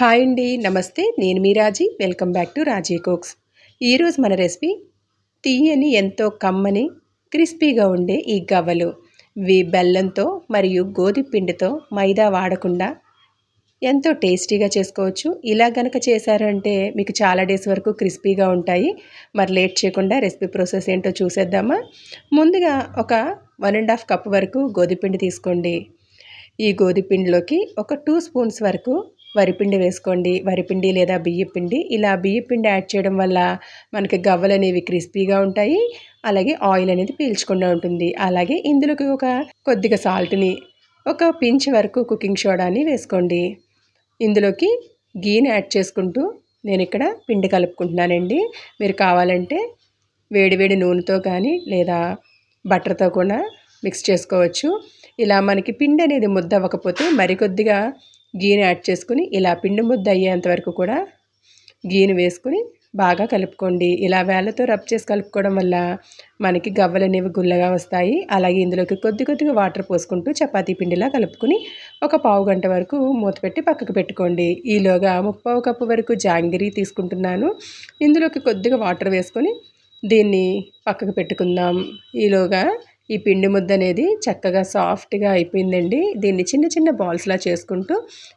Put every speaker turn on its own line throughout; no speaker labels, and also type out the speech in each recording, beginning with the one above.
Hi అండి నమస్తే. నేను మీ Raji. Welcome back to Raji cooks. ఈరోజు మన రెసిపీ తీయని ఎంతో కమ్మని క్రిస్పీగా ఉండే ఈ గవ్వలు. ఇవి బెల్లంతో మరియు గోధుమ పిండితో మైదా వాడకుండా ఎంతో టేస్టీగా చేసుకోవచ్చు. ఇలా గనక చేశారంటే మీకు చాలా డేస్ వరకు క్రిస్పీగా ఉంటాయి. మరి లేట్ చేయకుండా రెసిపీ ప్రాసెస్ ఏంటో చూసేద్దామా? ముందుగా ఒక వన్ అండ్ హాఫ్ కప్ వరకు గోధుమపిండి తీసుకోండి. ఈ గోధుమపిండిలోకి ఒక టూ స్పూన్స్ వరకు వరిపిండి వేసుకోండి వరిపిండి లేదా బియ్యపిండి ఇలా బియ్యపిండి యాడ్ చేయడం వల్ల మనకి గవ్వలు అనేవి క్రిస్పీగా ఉంటాయి అలాగే ఆయిల్ అనేది పీల్చకుండా ఉంటుంది. అలాగే ఇందులోకి ఒక కొద్దిగా సాల్ట్ని ఒక పించ్ వరకు కుకింగ్ సోడాని వేసుకోండి. ఇందులోకి గీని యాడ్ చేసుకుంటూ నేను ఇక్కడ పిండి కలుపుకుంటున్నానండి. మీరు కావాలంటే వేడివేడి నూనెతో కానీ లేదా బటర్తో కూడా మిక్స్ చేసుకోవచ్చు. ఇలా మనకి పిండి అనేది ముద్ద అవ్వకపోతే మరికొద్దిగా గీని యాడ్ చేసుకుని ఇలా పిండి ముద్ద అయ్యేంత వరకు కూడా గీని వేసుకుని బాగా కలుపుకోండి. ఇలా వేళ్ళతో రబ్ చేసి కలుపుకోవడం వల్ల మనకి గవ్వలు అనేవి గుల్లగా వస్తాయి. అలాగే ఇందులోకి కొద్ది కొద్దిగా వాటర్ పోసుకుంటూ చపాతీ పిండిలా కలుపుకుని ఒక పావు గంట వరకు మూత పెట్టి పక్కకు పెట్టుకోండి. ఈలోగా ముప్పావు కప్పు వరకు జాంగిరి తీసుకుంటున్నాను. ఇందులోకి కొద్దిగా వాటర్ వేసుకొని దీన్ని పక్కకు పెట్టుకుందాం. ఈలోగా ఈ పిండి ముద్ద అనేది చక్కగా సాఫ్ట్గా అయిపోయిందండి. దీన్ని చిన్న చిన్న బాల్స్లా చేసుకుంటూ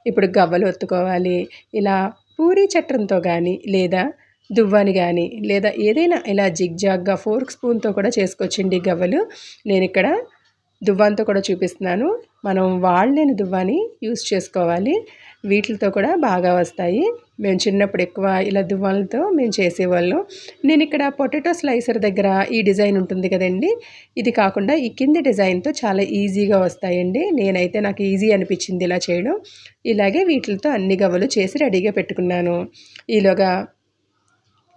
ఇప్పుడు గవ్వలు ఒత్తుకోవాలి. ఇలా పూరీ చట్రంతో కానీ లేదా దువ్వాని కానీ లేదా ఏదైనా ఇలా జిగ్జాగ్గా ఫోర్క్ స్పూన్తో కూడా చేసుకోవచ్చండి గవ్వలు. నేను ఇక్కడ దువ్వాంతో కూడా చూపిస్తున్నాను. మనం వాళ్ళని దువ్వాని యూస్ చేసుకోవాలి. వీటితో కూడా బాగా వస్తాయి. మేము చిన్నప్పుడు ఎక్కువ ఇలా దువ్వాలతో మేము చేసేవాళ్ళం. నేను ఇక్కడ పొటాటో స్లైసర్ దగ్గర ఈ డిజైన్ ఉంటుంది కదండి. ఇది కాకుండా ఈ కింది డిజైన్తో చాలా ఈజీగా వస్తాయండి. నేనైతే నాకు ఈజీ అనిపించింది ఇలా చేయడం. ఇలాగే వీటితో అన్ని గవ్వలు చేసి రెడీగా పెట్టుకున్నాను. ఈలోగా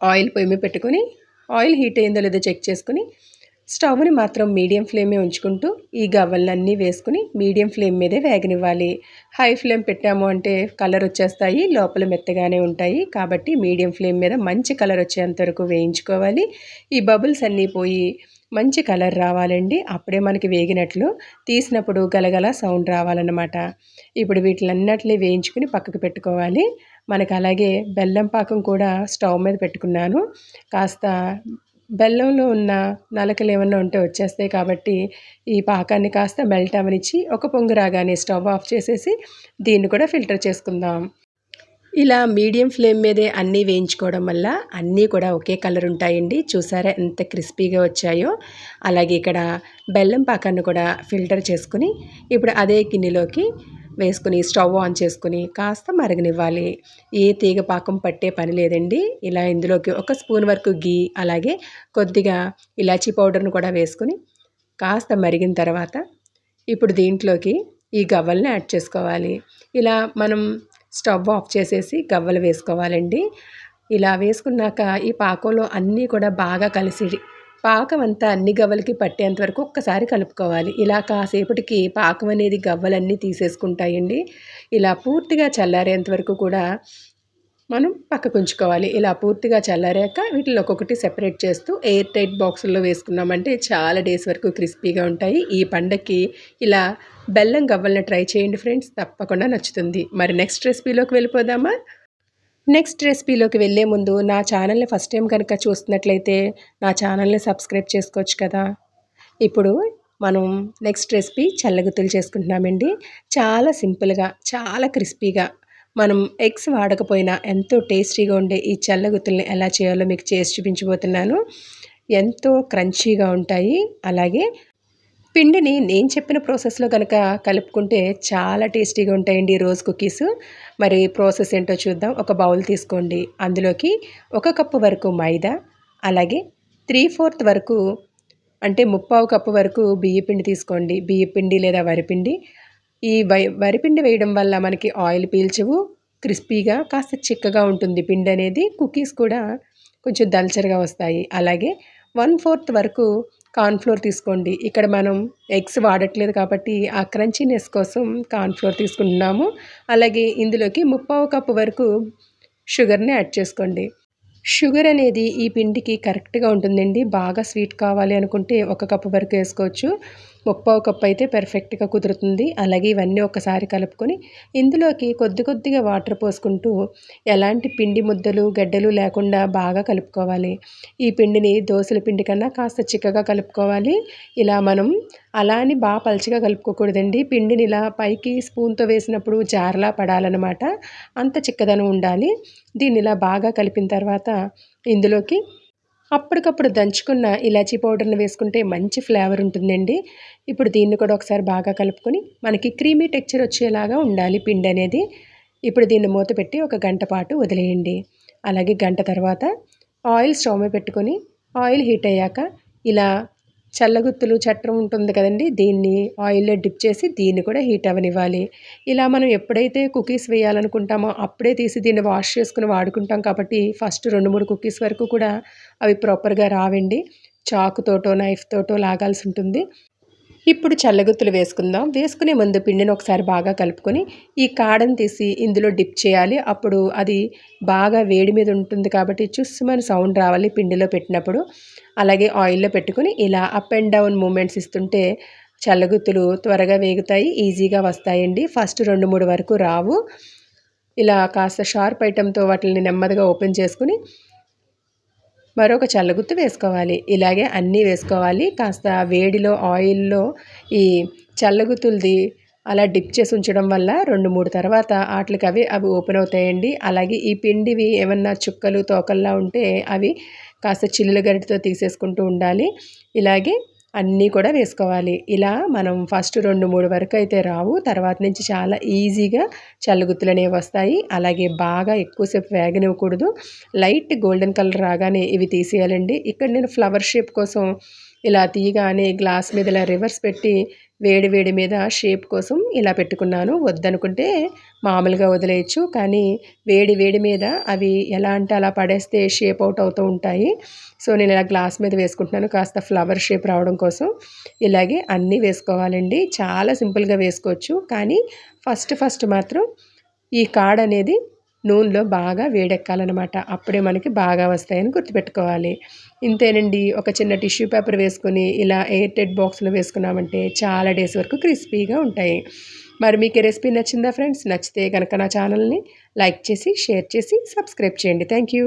ఆయిల్ పొయ్యి పెట్టుకుని ఆయిల్ హీట్ అయిందో లేదో చెక్ చేసుకుని స్టవ్ని మాత్రం మీడియం ఫ్లేమే ఉంచుకుంటూ ఈ గవ్వలన్నీ వేసుకుని మీడియం ఫ్లేమ్ మీదే వేగనివ్వాలి. హై ఫ్లేమ్ పెట్టాము అంటే కలర్ వచ్చేస్తాయి లోపల మెత్తగానే ఉంటాయి. కాబట్టి మీడియం ఫ్లేమ్ మీద మంచి కలర్ వచ్చేంత వరకు వేయించుకోవాలి. ఈ బబుల్స్ అన్నీ పోయి మంచి కలర్ రావాలండి. అప్పుడే మనకి వేగినట్లు తీసినప్పుడు గలగల సౌండ్ రావాలన్నమాట. ఇప్పుడు వీటిలన్నిటిని వేయించుకుని పక్కకు పెట్టుకోవాలి. మనకు అలాగే బెల్లం పాకం కూడా స్టవ్ మీద పెట్టుకున్నాను. కాస్త బెల్లంలో ఉన్న నలకలు ఏమన్నా ఉంటే వచ్చేస్తాయి కాబట్టి ఈ పాకాన్ని కాస్త మెల్ట్ అవనిచ్చి ఒక పొంగు రాగానే స్టవ్ ఆఫ్ చేసేసి దీన్ని కూడా ఫిల్టర్ చేసుకుందాం. ఇలా మీడియం ఫ్లేమ్ మీదే అన్నీ వేయించుకోవడం వల్ల అన్నీ కూడా ఒకే కలర్ ఉంటాయండి. చూసారా ఎంత క్రిస్పీగా వచ్చాయో. అలాగే ఇక్కడ బెల్లం పాకాన్ని కూడా ఫిల్టర్ చేసుకుని ఇప్పుడు అదే గిన్నెలోకి వేసుకుని స్టవ్ ఆన్ చేసుకుని కాస్త మరగనివ్వాలి. ఏ తీగ పాకం పట్టే పని లేదండి. ఇలా ఇందులోకి ఒక స్పూన్ వరకు గీ అలాగే కొద్దిగా ఇలాచీ పౌడర్ను కూడా వేసుకుని కాస్త మరిగిన తర్వాత ఇప్పుడు దీంట్లోకి ఈ గవ్వల్ని యాడ్ చేసుకోవాలి. ఇలా మనం స్టవ్ ఆఫ్ చేసేసి గవ్వలు వేసుకోవాలండి. ఇలా వేసుకున్నాక ఈ పాకంలో అన్నీ కూడా బాగా కలిసి పాకం అంతా అన్ని గవ్వలకి పట్టేంత వరకు ఒక్కసారి కలుపుకోవాలి. ఇలా కాసేపటికి పాకం అనేది గవ్వలన్నీ తీసేసుకుంటాయండి. ఇలా పూర్తిగా చల్లారేంత వరకు కూడా మనం పక్కకు ఉంచుకోవాలి ఇలా పూర్తిగా చల్లారాక వీటిని ఒక్కొక్కటి సెపరేట్ చేస్తూ ఎయిర్ టైట్ బాక్సుల్లో వేసుకున్నామంటే చాలా డేస్ వరకు క్రిస్పీగా ఉంటాయి. ఈ పండక్కి ఇలా బెల్లం గవ్వలను ట్రై చేయండి ఫ్రెండ్స్. తప్పకుండా నచ్చుతుంది. మరి నెక్స్ట్ రెసిపీలోకి వెళ్ళిపోదామా? నెక్స్ట్ రెసిపీలోకి వెళ్ళే ముందు నా ఛానల్ని ఫస్ట్ టైం కనుక చూస్తున్నట్లయితే నా ఛానల్ని సబ్స్క్రైబ్ చేసుకోవచ్చు కదా. ఇప్పుడు మనం నెక్స్ట్ రెసిపీ చల్లగుత్తులు చేసుకుంటున్నామండి. చాలా సింపుల్గా చాలా క్రిస్పీగా మనం ఎగ్స్ వాడకపోయినా ఎంతో టేస్టీగా ఉండే ఈ చల్లగుత్తుల్ని ఎలా చేయాలో మీకు చేసి చూపించబోతున్నాను. ఎంతో క్రంచీగా ఉంటాయి. అలాగే పిండిని నేను చెప్పిన ప్రాసెస్లో కనుక కలుపుకుంటే చాలా టేస్టీగా ఉంటాయండి రోజ్ కుకీస్. మరి ప్రాసెస్ ఏంటో చూద్దాం. ఒక బౌల్ తీసుకోండి. అందులోకి ఒక కప్పు వరకు మైదా అలాగే త్రీ ఫోర్త్ వరకు అంటే ముప్పావు కప్పు వరకు బియ్యపిండి తీసుకోండి. బియ్యపిండి లేదా వరిపిండి ఈ వరిపిండి వేయడం వల్ల మనకి ఆయిల్ పీల్చవు క్రిస్పీగా కాస్త చిక్కగా ఉంటుంది పిండి అనేది కుకీస్ కూడా కొంచెం దల్చరగా వస్తాయి. అలాగే వన్ ఫోర్త్ వరకు కార్న్ఫ్లోర్ తీసుకోండి. ఇక్కడ మనం ఎగ్స్ వాడట్లేదు కాబట్టి ఆ క్రంచీనెస్ కోసం కార్న్ఫ్లోర్ తీసుకుంటున్నాము. అలాగే ఇందులోకి ముప్పావు కప్పు వరకు షుగర్ని యాడ్ చేసుకోండి. షుగర్ అనేది ఈ పిండికి కరెక్ట్గా ఉంటుందండి. బాగా స్వీట్ కావాలి అనుకుంటే ఒక కప్పు వరకు వేసుకోవచ్చు. ముప్పావు కప్పు అయితే పెర్ఫెక్ట్గా కుదురుతుంది. అలాగే ఇవన్నీ ఒకసారి కలుపుకొని ఇందులోకి కొద్ది కొద్దిగా వాటర్ పోసుకుంటూ ఎలాంటి పిండి ముద్దలు గడ్డలు లేకుండా బాగా కలుపుకోవాలి. ఈ పిండిని దోశల పిండి కన్నా కాస్త చిక్కగా కలుపుకోవాలి. ఇలా మనం అలా అని బాగా పలచగా కలుపుకోకూడదండి. పిండిని ఇలా పైకి స్పూన్తో వేసినప్పుడు జారలా పడాలన్నమాట. అంత చిక్కదనం ఉండాలి. దీన్ని ఇలా బాగా కలిపిన తర్వాత ఇందులోకి అప్పటికప్పుడు దంచుకున్న ఇలాచీ పౌడర్ని వేసుకుంటే మంచి ఫ్లేవర్ ఉంటుందండి. ఇప్పుడు దీన్ని కూడా ఒకసారి బాగా కలుపుకొని మనకి క్రీమీ టెక్చర్ వచ్చేలాగా ఉండాలి పిండి అనేది. ఇప్పుడు దీన్ని మూత పెట్టి ఒక గంట పాటు వదిలేయండి. అలాగే గంట తర్వాత ఆయిల్ స్టవ్ మీద పెట్టుకొని ఆయిల్ హీట్ అయ్యాక ఇలా చల్లగుత్తులు చట్రం ఉంటుంది కదండి దీన్ని ఆయిల్లో డిప్ చేసి దీన్ని కూడా హీట్ అవ్వనివ్వాలి ఇలా మనం ఎప్పుడైతే కుకీస్ వేయాలనుకుంటామో అప్పుడే తీసి దీన్ని వాష్ చేసుకుని వాడుకుంటాం కాబట్టి ఫస్ట్ రెండు మూడు కుకీస్ వరకు కూడా అవి ప్రాపర్గా రావండి. చాకుతోటో నైఫ్ తోటో లాగాల్సి ఉంటుంది. ఇప్పుడు చల్లగుత్తులు వేసుకుందాం. వేసుకునే ముందు పిండిని ఒకసారి బాగా కలుపుకొని ఈ కాడను తీసి ఇందులో డిప్ చేయాలి. అప్పుడు అది బాగా వేడి మీద ఉంటుంది కాబట్టి చూసుమని సౌండ్ రావాలి పిండిలో పెట్టినప్పుడు. అలాగే ఆయిల్లో పెట్టుకుని ఇలా అప్ అండ్ డౌన్ మూమెంట్స్ ఇస్తుంటే చల్లగుత్తులు త్వరగా వేగుతాయి ఈజీగా వస్తాయండి. ఫస్ట్ రెండు మూడు వరకు రావు. ఇలా కాస్త షార్ప్ ఐటెంతో వాటిని నెమ్మదిగా ఓపెన్ చేసుకుని మరొక చల్లగుత్తు వేసుకోవాలి. ఇలాగే అన్నీ వేసుకోవాలి. కాస్త వేడిలో ఆయిల్లో ఈ చల్లగుత్తులది అలా డిప్ చేసి ఉంచడం వల్ల రెండు మూడు తర్వాత వాటికి అవి అవి ఓపెన్ అవుతాయండి. అలాగే ఈ పిండివి ఏమన్నా చుక్కలు తోకల్లా ఉంటే అవి కాస్త చిల్లుల గరిటితో తీసేసుకుంటూ ఉండాలి. ఇలాగే అన్నీ కూడా వేసుకోవాలి. ఇలా మనం ఫస్ట్ రెండు మూడు వరకు అయితే రావు. తర్వాత నుంచి చాలా ఈజీగా చల్లగుత్తులు అనేవి వస్తాయి. అలాగే బాగా ఎక్కువసేపు వేగనివ్వకూడదు. లైట్ గోల్డెన్ కలర్ రాగానే ఇవి తీసేయాలండి. ఇక్కడ నేను ఫ్లవర్ షేప్ కోసం ఇలా తీయగానే గ్లాస్ మీద ఇలా రివర్స్ పెట్టి వేడి వేడి మీద షేప్ కోసం ఇలా పెట్టుకున్నాను. వద్దనుకుంటే మామూలుగా వదిలేయచ్చు. కానీ వేడి వేడి మీద అవి ఎలా అంటే అలా పడేస్తే షేప్ అవుట్ అవుతూ ఉంటాయి. సో నేను ఇలా గ్లాస్ మీద వేసుకుంటున్నాను. కాస్త ఫ్లవర్ షేప్ రావడం కోసం. ఇలాగే అన్నీ వేసుకోవాలండి. చాలా సింపుల్గా వేసుకోవచ్చు. కానీ ఫస్ట్ ఫస్ట్ మాత్రం ఈ కార్డ్ అనేది నూనెలో బాగా వేడెక్కాలన్నమాట. అప్పుడే మనకి బాగా వస్తాయని గుర్తుపెట్టుకోవాలి. ఇంతేనండి ఒక చిన్న టిష్యూ పేపర్ వేసుకొని ఇలా ఎయిర్టెడ్ బాక్స్లో వేసుకున్నామంటే చాలా డేస్ వరకు క్రిస్పీగా ఉంటాయి. మరి మీకు రెసిపీ నచ్చిందా ఫ్రెండ్స్? నచ్చితే కనుక నా ఛానల్ని లైక్ చేసి షేర్ చేసి సబ్స్క్రైబ్ చేయండి. Thank you